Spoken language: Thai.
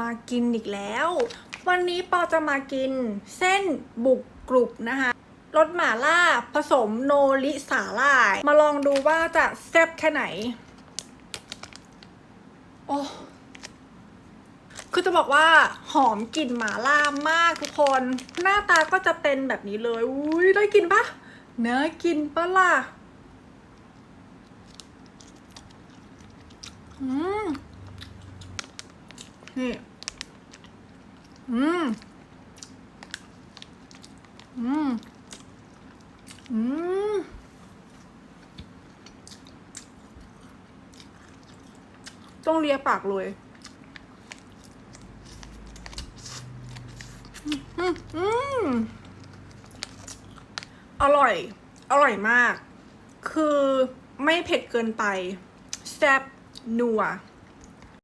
มากินอีกแล้ว วันนี้ปอจะมากินเส้นบุกกรุบนะคะรสหม่าล่าผสมโนริสาลาย มาลองดูว่าจะแซ่บแค่ไหน โอ้คือจะบอกว่าหอมกลิ่นหม่าล่ามากทุกคน หน้าตาก็จะเป็นแบบนี้เลยอุ้ยได้กินปะเนื้อกินปะล่ะอืม นี่ อืม อืม อืม ต้องเลียปากเลยอืม อร่อย อร่อยมาก คือไม่เผ็ดเกินไป แซ่บนัว